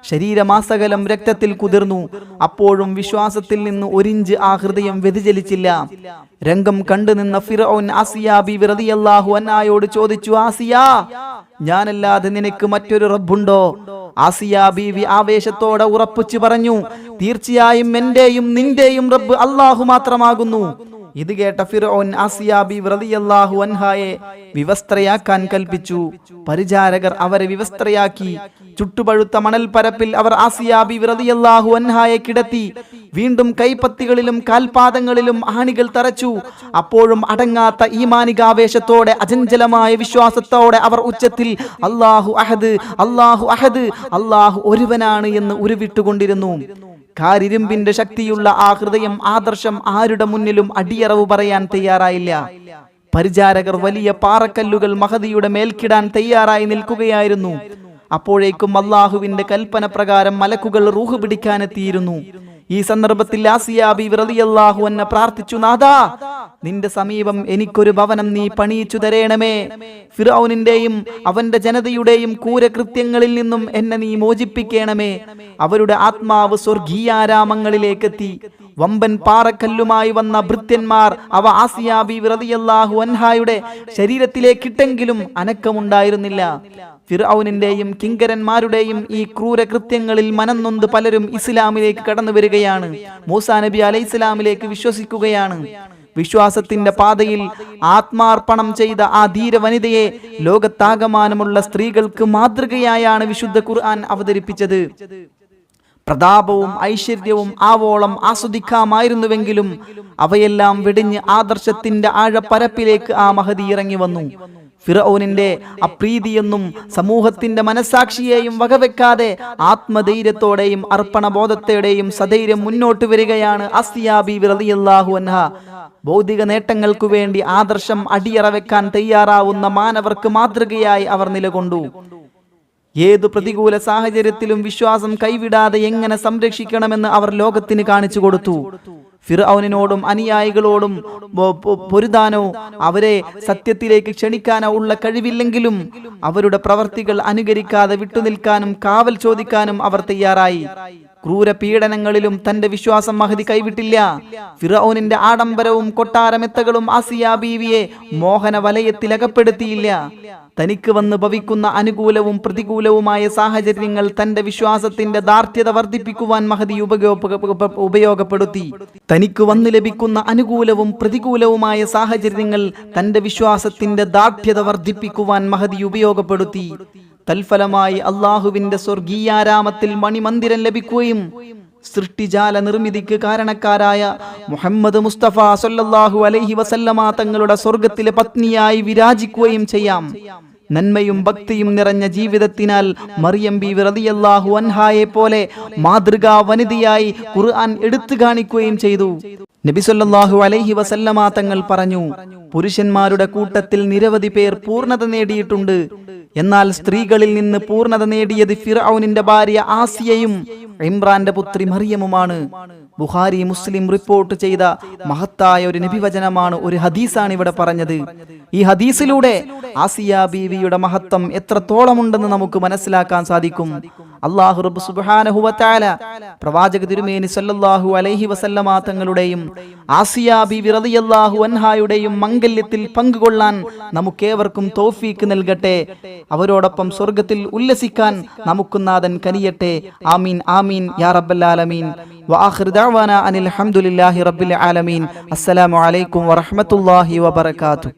ശരീരമാസകലം രക്തത്തിൽ കുതിർന്നു. അപ്പോഴും വിശ്വാസത്തിൽ നിന്ന് ഒരിഞ്ച് ആ ഹൃദയം വ്യതിചലിച്ചില്ല. രംഗം കണ്ടു നിന്ന ഫിറോൻ ആസിയ ബി റളിയല്ലാഹു അന്നായോട് ചോദിച്ചു ആസിയ ഞാനല്ലാതെ നിനക്ക് മറ്റൊരു റബ്ബുണ്ടോ? ആസിയ ബീവി ആവേശത്തോടെ ഉറപ്പിച്ചു പറഞ്ഞു തീർച്ചയായും എന്റെയും നിന്റെയും റബ്ബ് അള്ളാഹു മാത്രമാകുന്നു. ഇത് കേട്ട ഫിറോൻ ആസിയാബി വ്രതിയല്ലാഹു അൻഹായെ വിവസ്ത്രയാക്കാൻ കൽപ്പിച്ചു. പരിചാരകർ അവരെ വിവസ്ത്രയാക്കി. ചുട്ടുപഴുത്ത മണൽ പരപ്പിൽ അവർ ആസിയാബി വ്രതിയല്ലാഹു അൻഹായെ കിടത്തി. വീണ്ടും കൈപ്പത്തികളിലും കാൽപാദങ്ങളിലും ആണികൾ തറച്ചു. അപ്പോഴും അടങ്ങാത്ത ഈമാനികാവേശത്തോടെ അചഞ്ചലമായ വിശ്വാസത്തോടെ അവർ ഉച്ചത്തിൽ അള്ളാഹു അഹദ് അള്ളാഹു അഹദ് അള്ളാഹു ഒരുവനാണ് എന്ന് ഉരുവിട്ടുകൊണ്ടിരുന്നു. കാരിരുമ്പിന്റെ ശക്തിയുള്ള ആ ഹൃദയം ആദർശം ആരുടെ മുന്നിലും അടിയറവ് പറയാൻ തയ്യാറായില്ല. പരിചാരകർ വലിയ പാറക്കല്ലുകൾ മഹതിയുടെ മേൽക്കിടാൻ തയ്യാറായി നിൽക്കുകയായിരുന്നു. അപ്പോഴേക്കും അള്ളാഹുവിന്റെ കൽപ്പന പ്രകാരം മലക്കുകൾ റൂഹ് പിടിക്കാനെത്തിയിരുന്നു. ഈ സന്ദർഭത്തിൽ ആസിയാബി റളിയല്ലാഹു എന്നെ പ്രാർത്ഥിച്ചു നാഥാ നിന്റെ സമീപം എനിക്കൊരു ഭവനം നീ പണിയിച്ചു തരേണമേ. ഫിറൌനിന്റെയും അവന്റെ ജനതയുടെയും ക്രൂരകൃത്യങ്ങളിൽ നിന്നും എന്നെ നീ മോചിപ്പിക്കണമേ. അവരുടെ ആത്മാവ് സ്വർഗീയാരാമങ്ങളിലേക്കെത്തി. വമ്പൻ പാറക്കല്ലുമായി വന്ന ഭൃത്യന്മാർ അവ ആസിയാബി റളിയല്ലാഹു അൻഹായുടെ ശരീരത്തിലേക്കിട്ടെങ്കിലും അനക്കമുണ്ടായിരുന്നില്ല. ഫിറൌനിന്റെയും കിങ്കരന്മാരുടെയും ഈ ക്രൂരകൃത്യങ്ങളിൽ മനംനൊന്ത് പലരും ഇസ്ലാമിലേക്ക് കടന്നു വരികയാണ് മൂസാ നബി അലൈഹി ഇസ്ലാമിലേക്ക് വിശ്വസിക്കുകയാണ്. വിശ്വാസത്തിന്റെ പാതയിൽ ആത്മാർപ്പണം ചെയ്ത ആ ധീര വനിതയെ ലോകത്താകമാനമുള്ള സ്ത്രീകൾക്ക് മാതൃകയായാണ് വിശുദ്ധ ഖുർആൻ അവതരിപ്പിച്ചത്. പ്രതാപവും ഐശ്വര്യവും ആവോളം ആസ്വദിക്കാമായിരുന്നുവെങ്കിലും അവയെല്ലാം വെടിഞ്ഞ് ആദർശത്തിന്റെ ആഴപ്പരപ്പിലേക്ക് ആ മഹതി ഇറങ്ങി വന്നു. ഫിറൌനിന്റെ അപ്രീതിയെന്നും സമൂഹത്തിന്റെ മനസാക്ഷിയെയും വകവെക്കാതെ ആത്മധൈര്യത്തോടെയും അർപ്പണബോധത്തോടെയും സധൈര്യം മുന്നോട്ട് വരികയാണ് അൻഹ. ഭൗതിക നേട്ടങ്ങൾക്കു വേണ്ടി ആദർശം അടിയറ വെക്കാൻ തയ്യാറാവുന്ന മാനവർക്ക് മാതൃകയായി അവർ നിലകൊണ്ടു. ഏതു പ്രതികൂല സാഹചര്യത്തിലും വിശ്വാസം കൈവിടാതെ എങ്ങനെ സംരക്ഷിക്കണമെന്ന് അവർ ലോകത്തിന് കാണിച്ചു കൊടുത്തു. ഫിർഔനിനോടും അനുയായികളോടും പൊരുതാനോ അവരെ സത്യത്തിലേക്ക് ക്ഷണിക്കാനോ ഉള്ള കഴിവില്ലെങ്കിലും അവരുടെ പ്രവർത്തികൾ അനുകരിക്കാതെ വിട്ടുനിൽക്കാനും കാവൽ ചോദിക്കാനും അവർ തയ്യാറായി. ക്രൂര പീഡനങ്ങളിലും തന്റെ വിശ്വാസം മഹതി കൈവിട്ടില്ല. ഫിറൌനിന്റെ ആഡംബരവും കൊട്ടാരമെത്തകളും ആസിയ ബീവിയെ മോഹന വലയത്തിൽ അകപ്പെടുത്തിയില്ല തനിക്ക് വന്ന് ഭവിക്കുന്ന അനുകൂലവും പ്രതികൂലവുമായ സാഹചര്യങ്ങൾ തന്റെ വിശ്വാസത്തിന്റെ ദാർഢ്യത വർദ്ധിപ്പിക്കുവാൻ മഹതി ഉപയോഗ ഉപയോഗപ്പെടുത്തി. തനിക്ക് വന്ന് ലഭിക്കുന്ന അനുകൂലവും പ്രതികൂലവുമായ സാഹചര്യങ്ങൾ തന്റെ വിശ്വാസത്തിന്റെ ദാർഢ്യത വർദ്ധിപ്പിക്കുവാൻ മഹതി ഉപയോഗപ്പെടുത്തി. തൽഫലമായി അള്ളാഹുവിന്റെ സ്വർഗീയാരാമത്തിൽ മണിമന്ദിരം ലഭിക്കുകയും സൃഷ്ടിജാല നിർമ്മിതിക്ക് കാരണക്കാരായ മുഹമ്മദ് മുസ്തഫ സല്ലല്ലാഹു അലൈഹി വസല്ലമ തങ്ങളുടെ സ്വർഗത്തിലെ പത്നിയായി വിരാജിക്കുകയും ചെയ്യാം. നന്മയും ഭക്തിയും നിറഞ്ഞ ജീവിതത്തിനാൽ മറിയം ബി വിറതിയല്ലാഹു അൻഹായെ പോലെ മാതൃകാ വനിതയായി ഖുർആൻ എടുത്തു കാണിക്കുകയും ചെയ്തു. നബിസൊല്ലാഹു അലൈഹി വസല്ലമാ തങ്ങൾ പറഞ്ഞു പുരുഷന്മാരുടെ കൂട്ടത്തിൽ നിരവധി പേർ പൂർണത നേടിയിട്ടുണ്ട്. എന്നാൽ സ്ത്രീകളിൽ നിന്ന് പൂർണത നേടിയത് ഫിറൌനിന്റെ ഭാര്യ ആസിയയും ഇമ്രാന്റെ പുത്രി മറിയമുമാണ്. ബുഹാരി മുസ്ലിം റിപ്പോർട്ട് ചെയ്ത മഹത്തായ ഒരു നബിവചനമാണ് ഒരു ഹദീസാണ് ഇവിടെ പറഞ്ഞത്. ഈ ഹദീസിലൂടെ ആസിയ ബീവിയുടെ മഹത്വം എത്രത്തോളമുണ്ടെന്ന് നമുക്ക് മനസ്സിലാക്കാൻ സാധിക്കും. അള്ളാഹു റബ്ബ് സുബാനഹുവത്താല പ്രവാചക തിരുമേനി സല്ലല്ലാഹു അലൈഹി വസല്ലമ തങ്ങളുടെയും ആസിയ ബി വിറതിയല്ലാഹു അൻഹായുടെയും മംഗല്യത്തിൽ പങ്കുകൊള്ളാൻ നമുക്കേവർക്കും തോഫീക്ക് നൽകട്ടെ. അവരോടൊപ്പം സ്വർഗത്തിൽ ഉല്ലസിക്കാൻ നമുക്ക് നാഥൻ കനിയട്ടെ. ആമീൻ ആമീൻ യാ റബ്ബല്ലാലമീൻ വാഹൃദാവാന അനിൽ അഹമ്മദുലില്ലാഹി റബ്ബിൽ ആലമീൻ. അസ്സലാമു അലൈക്കും വറഹമത്തുല്ലാഹി വബർക്കാത്തു